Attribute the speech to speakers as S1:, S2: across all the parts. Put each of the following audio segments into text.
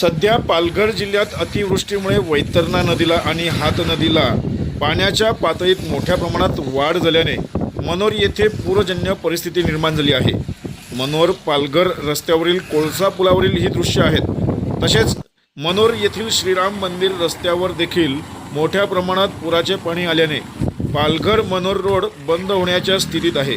S1: सध्या पालघर जिल्ह्यात अतिवृष्टीमुळे वैतरणा नदीला आणि हात नदीला पाण्याच्या पातळीत मोठ्या प्रमाणात वाढ झाल्याने मनोर येथे पूरजन्य परिस्थिती निर्माण झाली आहे. मनोर पालघर रस्त्यावरील कोळसा पुलावरील ही दृश्य आहेत. तसेच मनोर येथील श्रीराम मंदिर रस्त्यावर देखील मोठ्या प्रमाणात पुराचे पाणी आल्याने पालघर मनोर रोड बंद होण्याच्या स्थितीत आहे.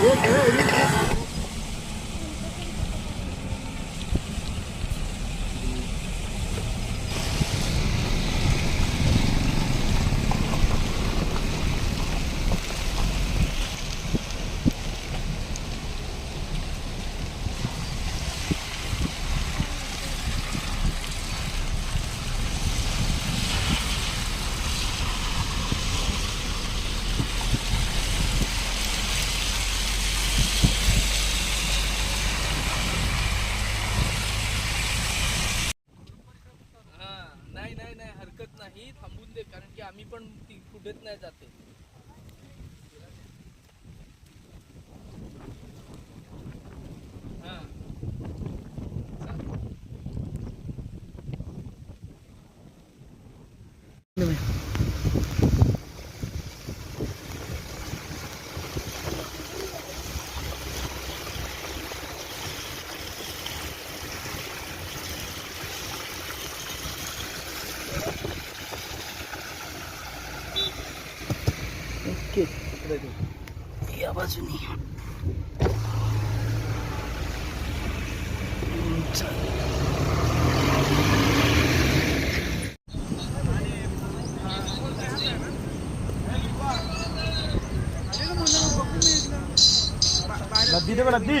S2: Meu Deus, meu Deus. आम्ही पण ती कुठेच नाही जाते. हां. चालेल. या बाजूनी
S3: नदी दे नदी